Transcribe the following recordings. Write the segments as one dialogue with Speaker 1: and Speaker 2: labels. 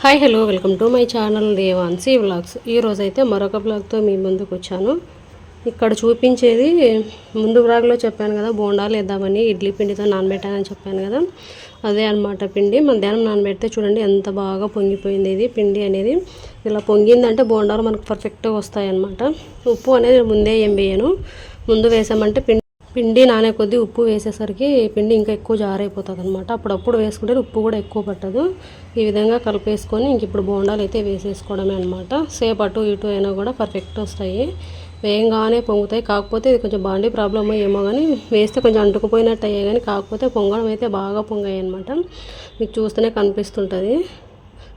Speaker 1: Hi hello welcome to my channel Devansi blogs ఈరోజు అయితే మరొక బ్లాగ్తో మీ ముందుకు వచ్చాను. ఇక్కడ చూపించేది ముందు బ్లాగ్లో చెప్పాను కదా బోండాలు వేద్దామని ఇడ్లీ పిండితో నానబెట్టానని చెప్పాను కదా. అదే అనమాట పిండి. మధ్యాహ్నం నానబెడితే చూడండి ఎంత బాగా పొంగిపోయింది ఇది పిండి అనేది. ఇలా పొంగిందంటే బోండాలు మనకు పర్ఫెక్ట్గా వస్తాయి అనమాట ఉప్పు అనేది ముందే ఏం వేయను. ముందు వేసామంటే పిండి పిండి నానే కొద్దీ ఉప్పు వేసేసరికి పిండి ఇంకా ఎక్కువ జారైపోతుంది అనమాట అప్పుడప్పుడు వేసుకుంటే ఉప్పు కూడా ఎక్కువ పట్టదు. ఈ విధంగా కలిపేసుకొని ఇంక ఇప్పుడు బోండాలు అయితే వేసేసుకోవడమే అనమాట సేపు అటు ఇటు అయినా కూడా పర్ఫెక్ట్ వస్తాయి. వేయంగానే పొంగుతాయి. కాకపోతే ఇది కొంచెం బాండీ ప్రాబ్లమ్ ఏమో కానీ వేస్తే కొంచెం అంటుకుపోయినట్టు అయ్యాయి కానీ కాకపోతే పొంగడం అయితే బాగా పొంగాయి అనమాట మీకు చూస్తేనే కనిపిస్తుంటుంది.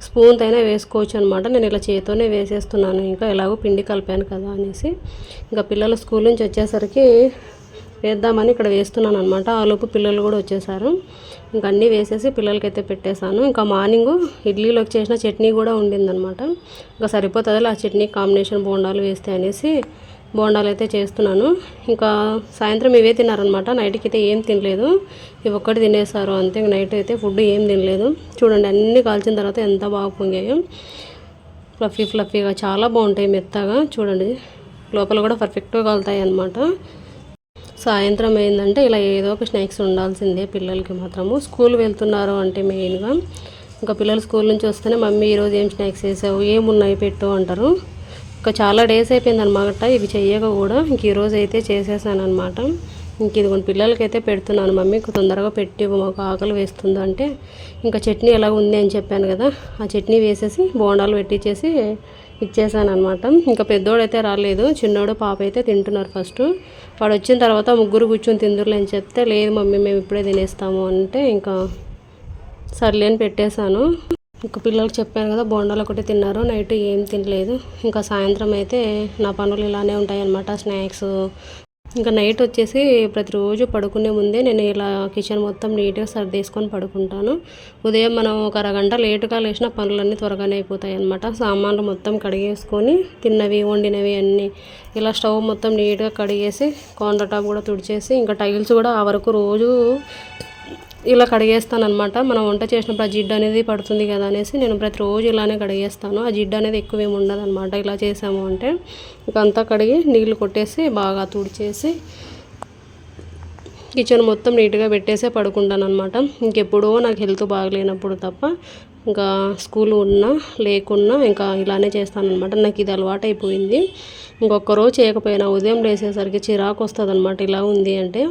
Speaker 1: స్పూన్తో అయినా వేసుకోవచ్చు అనమాట నేను ఇలా చేతితోనే వేసేస్తున్నాను. ఇంకా ఎలాగో పిండి కలిపాను కదా అనేసి. ఇంకా పిల్లలు స్కూల్ నుంచి వచ్చేసరికి వేద్దామని ఇక్కడ వేస్తున్నాను అనమాట ఆలోపు పిల్లలు కూడా వచ్చేసారు. ఇంకా అన్నీ వేసేసి పిల్లలకైతే పెట్టేశాను. ఇంకా మార్నింగ్ ఇడ్లీలోకి చేసిన చట్నీ కూడా ఉండిందనమాట ఇంకా సరిపోతుంది ఆ చట్నీ కాంబినేషన్ బోండాలు వేస్తే అనేసి బోండాలు అయితే చేస్తున్నాను. ఇంకా సాయంత్రం ఇవే తిన్నారనమాట నైట్కి అయితే ఏం తినలేదు. ఇవి ఒక్కటి తినేసారు అంతే. నైట్ అయితే ఫుడ్ ఏం తినలేదు. చూడండి అన్నీ కాల్చిన తర్వాత ఎంత బాగా పొంగాయో. ఫ్లఫీ ఫ్లఫీగా చాలా బాగుంటాయి మెత్తగా. చూడండి లోపల కూడా పర్ఫెక్ట్గా కలుతాయి అనమాట సాయంత్రం అయిందంటే ఇలా ఏదో ఒక స్నాక్స్ ఉండాల్సిందే పిల్లలకి మాత్రము. స్కూల్ వెళ్తున్నారు అంటే మెయిన్గా. ఇంకా పిల్లలు స్కూల్ నుంచి వస్తేనే మమ్మీ ఈరోజు ఏం స్నాక్స్ చేసావు? ఏమున్నాయి పెట్టు అంటారు. ఇంకా చాలా డేస్ అయిపోయింది అనమాట ఇవి చెయ్యక కూడా ఇంక ఈరోజు అయితే చేసేసాను అనమాట ఇంక ఇది కొన్ని పిల్లలకి అయితే పెడుతున్నాను. మమ్మీ తొందరగా పెట్టి మాకు ఆకలి వేస్తుంది అంటే ఇంకా చట్నీ ఎలా ఉంది అని చెప్పాను కదా. ఆ చట్నీ వేసేసి బోండాలు పెట్టించేసి ఇచ్చేసాను అనమాట ఇంకా పెద్దోడైతే రాలేదు. చిన్నోడు పాప అయితే తింటున్నారు ఫస్ట్. వాడు వచ్చిన తర్వాత ముగ్గురు కూర్చొని తిందురులే అని చెప్తే లేదు మమ్మీ మేము ఇప్పుడే తినేస్తాము అంటే ఇంకా సర్లే అని పెట్టేశాను. ఇంకా పిల్లలకు చెప్పాను కదా బోండాలు ఒకటి తిన్నారు. నైట్ ఏం తినలేదు. ఇంకా సాయంత్రం అయితే నా పనులు ఇలానే ఉంటాయి అన్నమాట స్నాక్స్ ఇంకా నైట్ వచ్చేసి ప్రతిరోజు పడుకునే ముందే నేను ఇలా కిచెన్ మొత్తం నీట్గా సర్దేసుకొని పడుకుంటాను. ఉదయం మనం ఒక అరగంట లేటుగా లేచిన పనులన్నీ త్వరగానే అయిపోతాయి అనమాట సామాన్లు మొత్తం కడిగేసుకొని తిన్నవి వండినవి అన్నీ ఇలా స్టవ్ మొత్తం నీట్గా కడిగేసి కౌంటర్ టాప్ కూడా తుడిచేసి ఇంకా టైల్స్ కూడా ఆ వరకు రోజు ఇలా కడిగేస్తాను అనమాట మనం వంట చేసినప్పుడు ఆ జిడ్డు అనేది పడుతుంది కదా అనేసి నేను ప్రతిరోజు ఇలానే కడిగేస్తాను. ఆ జిడ్డు అనేది ఎక్కువ ఏమి ఉండదు అనమాట ఇలా చేసాము అంటే అంతా కడిగి నీళ్ళు కొట్టేసి బాగా తుడిచేసి కిచెన్ మొత్తం నీట్గా పెట్టేసే పడుకుంటాను అనమాట ఇంకెప్పుడో నాకు హెల్త్ బాగలేనప్పుడు తప్ప ఇంకా స్కూల్ ఉన్నా లేకున్నా ఇంకా ఇలానే చేస్తాను అనమాట నాకు ఇది అలవాటు అయిపోయింది ఇంకొక రోజు చేయకపోయినా ఉదయం లేసేసరికి చిరాకు వస్తుంది అనమాట ఇలా ఉంది అంటే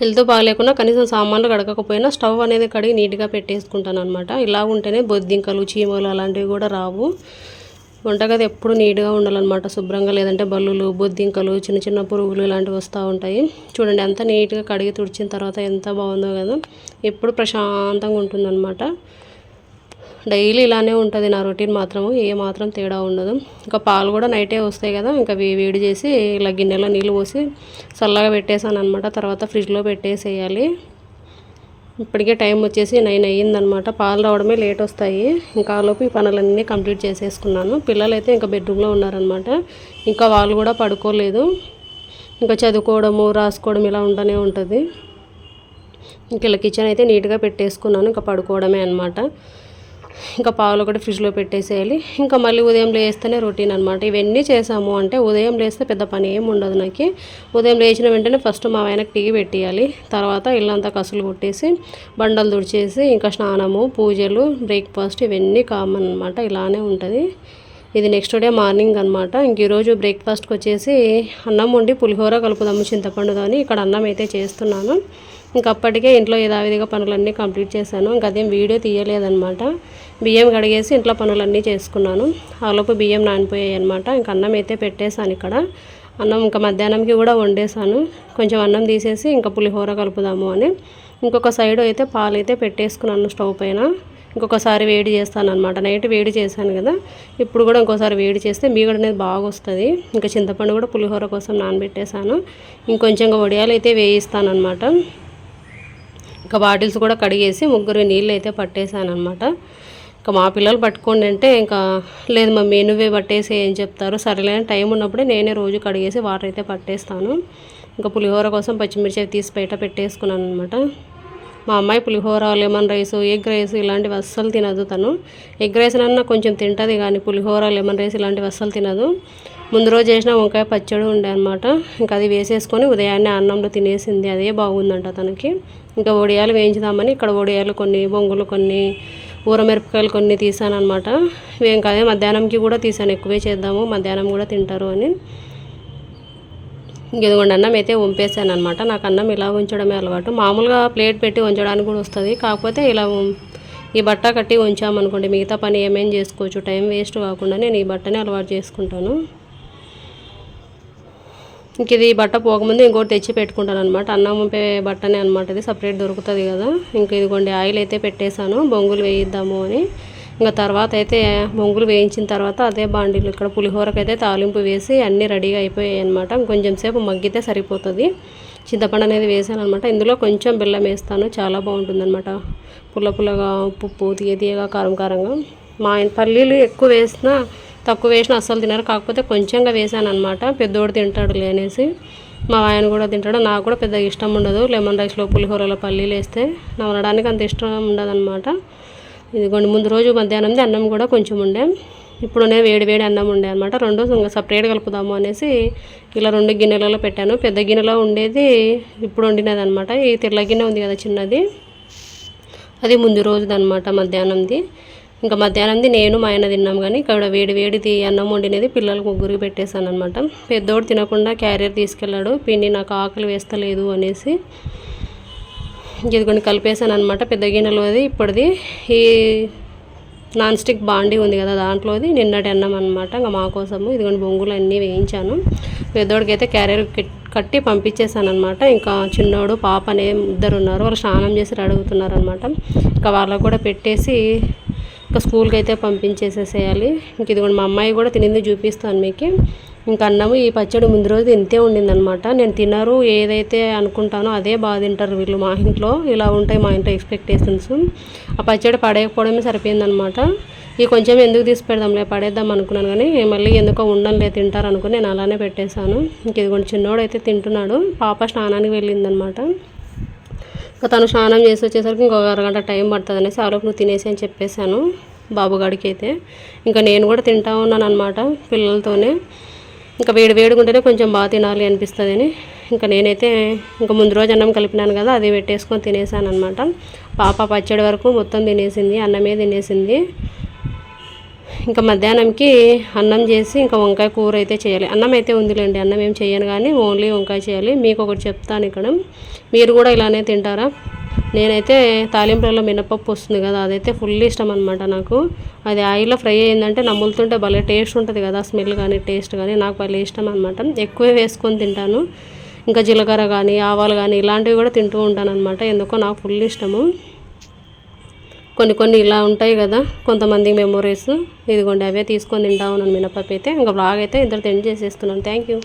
Speaker 1: హెల్త్ బాగాలేకుండా కనీసం సామాన్లు కడగకపోయినా స్టవ్ అనేది కడిగి నీట్గా పెట్టేసుకుంటాను అనమాట ఇలా ఉంటేనే బొద్దింకలు చీమలు అలాంటివి కూడా రావు. వంటగది ఎప్పుడు నీట్గా ఉండాలన్నమాట శుభ్రంగా లేదంటే బల్లులు బొద్దింకలు చిన్న చిన్న పురుగులు ఇలాంటివి వస్తూ ఉంటాయి. చూడండి ఎంత నీట్గా కడిగి తుడిచిన తర్వాత ఎంత బాగుందో కదా. ఎప్పుడు ప్రశాంతంగా ఉంటుందన్నమాట. డైలీ ఇలానే ఉంటుంది నా రొటీన్ మాత్రము ఏ మాత్రం తేడా ఉండదు. ఇంకా పాలు కూడా నైటే వస్తాయి కదా ఇంకా వేడి చేసి ఇలా గిన్నెలో నీళ్ళు పోసి చల్లగా పెట్టేసాను అనమాట తర్వాత ఫ్రిడ్జ్లో పెట్టేసేయాలి. ఇప్పటికే టైం వచ్చేసి నైన్ అయ్యిందనమాట పాలు రావడమే లేట్ వస్తాయి. ఇంకా లోపు ఈ పనులన్నీ కంప్లీట్ చేసేసుకున్నాను. పిల్లలు అయితే ఇంకా బెడ్రూమ్లో ఉన్నారనమాట ఇంకా వాళ్ళు కూడా పడుకోలేదు. ఇంకా చదువుకోవడము రాసుకోవడం ఇలా ఉండనే ఉంటుంది. ఇంక ఇలా కిచెన్ అయితే నీట్గా పెట్టేసుకున్నాను. ఇంకా పడుకోవడమే అనమాట ఇంకా పావులు ఒకటి ఫ్రిడ్జ్లో పెట్టేసేయాలి. ఇంకా మళ్ళీ ఉదయం లేస్తేనే రొటీన్ అనమాట ఇవన్నీ చేసాము అంటే ఉదయం లేస్తే పెద్ద పని ఏమి ఉండదు నాకు. ఉదయం లేచిన వెంటనే ఫస్ట్ మా ఆయనకు టీ పెట్టేయాలి. తర్వాత ఇల్లంతా కసులు కొట్టేసి బండలు తుడిచేసి ఇంకా స్నానము పూజలు బ్రేక్ఫాస్ట్ ఇవన్నీ కామన్ అనమాట ఇలానే ఉంటుంది. ఇది నెక్స్ట్ డే మార్నింగ్ అనమాట ఇంక ఈరోజు బ్రేక్ఫాస్ట్కి వచ్చేసి అన్నం వండి పులిహోర కలుపుదాము చింతపండుదని ఇక్కడ అన్నం అయితే చేస్తున్నాను. ఇంకప్పటికే ఇంట్లో యథావిధిగా పనులన్నీ కంప్లీట్ చేశాను. ఇంకా అదేం వీడియో తీయలేదనమాట బియ్యం కడిగేసి ఇంట్లో పనులన్నీ చేసుకున్నాను. ఆలోపు బియ్యం నానిపోయాయి అనమాట ఇంక అన్నం అయితే పెట్టేశాను ఇక్కడ. అన్నం ఇంకా మధ్యాహ్నంకి కూడా వండేసాను కొంచెం అన్నం తీసేసి ఇంకా పులిహోర కలుపుదాము అని. ఇంకొక సైడ్ అయితే పాలు అయితే పెట్టేసుకున్నాను స్టవ్ పైన. ఇంకొకసారి వేడి చేస్తాను అనమాట నైట్ వేడి చేశాను కదా. ఇప్పుడు కూడా ఇంకోసారి వేడి చేస్తే మీగడ అనేది బాగా వస్తుంది. ఇంకా చింతపండు కూడా పులిహోర కోసం నానబెట్టేశాను. ఇంకొంచెం వడియాలు అయితే వేయిస్తాను అనమాట ఇంకా బాటిల్స్ కూడా కడిగేసి ముగ్గురు నీళ్ళు అయితే పట్టేశాను అనమాట ఇంకా మా పిల్లలు పట్టుకోండి అంటే ఇంకా లేదు మమ్మీ నువ్వే పట్టేసి ఏం చెప్తారు. సరేలే టైం ఉన్నప్పుడే నేనే రోజు కడిగేసి వాటర్ అయితే పట్టేస్తాను. ఇంకా పులిహోర కోసం పచ్చిమిర్చి తీసి బయట పెట్టేసుకున్నాను అనమాట మా అమ్మాయి pulihora lemon rice egg rice ఇలాంటివి అస్సలు తినదు తను. ఎగ్ రైస్ అన్నా కొంచెం తింటుంది కానీ పులిహోర లెమన్ రైస్ ఇలాంటివి అస్సలు తినదు. ముందు రోజు చేసిన వంకాయ పచ్చడి ఉండే అనమాట ఇంకా అది వేసేసుకొని ఉదయాన్నే అన్నంలో తినేసింది. అదే బాగుందంట తనకి. ఇంకా వడియాలు వేయించుదామని ఇక్కడ వడియాలు కొన్ని బొంగులు కొన్ని ఊరమిరపకాయలు కొన్ని తీసాను అనమాట ఇంకా అదే మధ్యాహ్నంకి కూడా తీసాను. ఎక్కువే చేద్దాము మధ్యాహ్నం కూడా తింటారు అని. ఇదిగోండి అన్నం అయితే వంపేసాను అనమాట నాకు అన్నం ఇలా ఉంచడమే అలవాటు. మామూలుగా ప్లేట్ పెట్టి ఉంచడానికి కూడా వస్తుంది. కాకపోతే ఇలా ఈ బట్ట కట్టి ఉంచామనుకోండి మిగతా పని ఏమేం చేసుకోవచ్చు? టైం వేస్ట్ కాకుండా నేను ఈ బట్టనే అలవాటు చేసుకుంటాను. ఇంక ఇది బట్ట పోకముందు ఇంకోటి తెచ్చి పెట్టుకుంటాను అనమాట అన్నం పంపే బట్టనే అనమాట ఇది. సపరేట్ దొరుకుతుంది కదా. ఇంక ఇదిగోండి ఆయిల్ అయితే పెట్టేశాను. బొంగులు వేయిద్దాము అని. ఇంకా తర్వాత అయితే బొంగులు వేయించిన తర్వాత అదే బాండీలు ఇక్కడ పులిహోరకు అయితే తాలింపు వేసి అన్నీ రెడీగా అయిపోయాయి అనమాట ఇంకొంచెం సేపు మగ్గితే సరిపోతుంది. చింతపండు అనేది వేసాను అనమాట ఇందులో కొంచెం బెల్లం వేస్తాను. చాలా బాగుంటుంది అనమాట పుల్ల పుల్లగా ఉప్పు తీయ తీయగా కారం కారంగా. మా ఆయన పల్లీలు ఎక్కువ వేసినా తక్కువ వేసిన అస్సలు తినరు. కాకపోతే కొంచెంగా వేసాను అనమాట పెద్దోడు తింటాడు లేనేసి మా ఆయన కూడా తింటాడు. నాకు కూడా పెద్ద ఇష్టం ఉండదు. లెమన్ రైస్లో పులిహోరలో పల్లీలు వేస్తే నవలడానికి అంత ఇష్టం ఉండదు అనమాట ఇదిగోండి ముందు రోజు మధ్యాహ్నంది అన్నం కూడా కొంచెం ఉండే. ఇప్పుడు నేను వేడి వేడి అన్నం ఉండే అనమాట రెండు ఇంకా సపరేట్ కలుపుదాము అనేసి ఇలా రెండు గిన్నెలలో పెట్టాను. పెద్ద గిన్నెలో ఉండేది ఇప్పుడు వండినది అనమాట ఈ తెల్ల గిన్నె ఉంది కదా చిన్నది. అది ముందు రోజుది అనమాట మధ్యాహ్నంది ఇంకా మధ్యాహ్నంది నేను మా ఆయన తిన్నాం కానీ ఇక్కడ వేడి వేడిది అన్నం వండినది పిల్లలకు ముగ్గురికి పెట్టేశాను అనమాట పెద్దోడు తినకుండా క్యారియర్ తీసుకెళ్ళాడు. పిండి నాకు ఆకలి వేస్తలేదు అనేసి ఇదిగోండి కలిపేశాను అనమాట పెద్ద గిన్నెలోది ఇప్పటిది. ఈ నాన్ స్టిక్ బాండీ ఉంది కదా దాంట్లోది నిన్నటి అన్నం అనమాట ఇంకా మా కోసము ఇదిగోండి బొంగులు అన్నీ వేయించాను. పెద్దోడికి అయితే క్యారియర్ కట్టి పంపించేశాను అనమాట ఇంకా చిన్నోడు పాప అనే ఇద్దరు ఉన్నారు. వాళ్ళు స్నానం చేసి అడుగుతున్నారు అనమాట ఇంకా వాళ్ళకు కూడా పెట్టేసి ఇంకా స్కూల్కి అయితే పంపించేసేసేయాలి. ఇంక ఇదిగోండి మా అమ్మాయి కూడా తినింది చూపిస్తాను మీకు. ఇంకా అన్నము ఈ పచ్చడి ముందు రోజు ఇంతే ఉండిందనమాట నేను తినరు ఏదైతే అనుకుంటానో అదే బాగా తింటారు వీళ్ళు మా ఇంట్లో. ఇలా ఉంటాయి మా ఇంట్లో ఎక్స్పెక్టేషన్స్ ఆ పచ్చడి పడేయకపోవడమే సరిపోయిందనమాట ఈ కొంచెం ఎందుకు తీసి పెడదాంలే పడేద్దాం అనుకున్నాను కానీ మళ్ళీ ఎందుకో ఉండనులే తింటారు అనుకుని నేను అలానే పెట్టేశాను. ఇంక ఇదిగోండి చిన్నోడు అయితే తింటున్నాడు. పాప స్నానానికి వెళ్ళిందనమాట ఇంకా తను స్నానం చేసి వచ్చేసరికి ఇంకొక అరగంట టైం పడుతుంది అనేసి ఆలోపు నువ్వు తినేసి అని చెప్పేశాను బాబుగాడికి అయితే ఇంకా నేను కూడా తింటా ఉన్నాను అనమాట పిల్లలతోనే. ఇంకా వేడి వేడిగా ఉంటేనే కొంచెం బాగా తినాలి అనిపిస్తుంది అని ఇంకా నేనైతే ఇంకా ముందు రోజు అన్నం కలిపినాను కదా అది పెట్టేసుకొని తినేసాను అనమాట పాప పచ్చడి వరకు మొత్తం తినేసింది అన్నమే తినేసింది. ఇంకా మధ్యాహ్నంకి అన్నం చేసి ఇంకా వంకాయ కూర అయితే చేయాలి. అన్నం అయితే ఉందిలేండి అన్నం ఏం చేయను కానీ ఓన్లీ వంకాయ చేయాలి. మీకు ఒకటి చెప్తాను ఇక్కడ. మీరు కూడా ఇలానే తింటారా? నేనైతే తాలింపులలో మినపప్పు వస్తుంది కదా అదైతే ఫుల్ ఇష్టం అనమాట నాకు. అది ఆయిల్లో ఫ్రై అయిందంటే నమ్ములుతుంటే భలే టేస్ట్ ఉంటుంది కదా స్మెల్ కానీ టేస్ట్ కానీ నాకు భలే ఇష్టం అనమాట ఎక్కువే వేసుకొని తింటాను. ఇంకా జీలకర్ర కానీ ఆవాలు కానీ ఇలాంటివి కూడా తింటూ ఉంటాను అనమాట ఎందుకో నాకు ఫుల్ ఇష్టము. కొన్ని కొన్ని ఇలా ఉంటాయి కదా కొంతమంది మెమొరీస్ ఇదిగోండి అవే తీసుకొని తింటా ఉన్నాను మినపప్పు అయితే. ఇంకా బ్లాగ్ అయితే ఇద్దరు తిండి చేసేస్తున్నాను. Thank you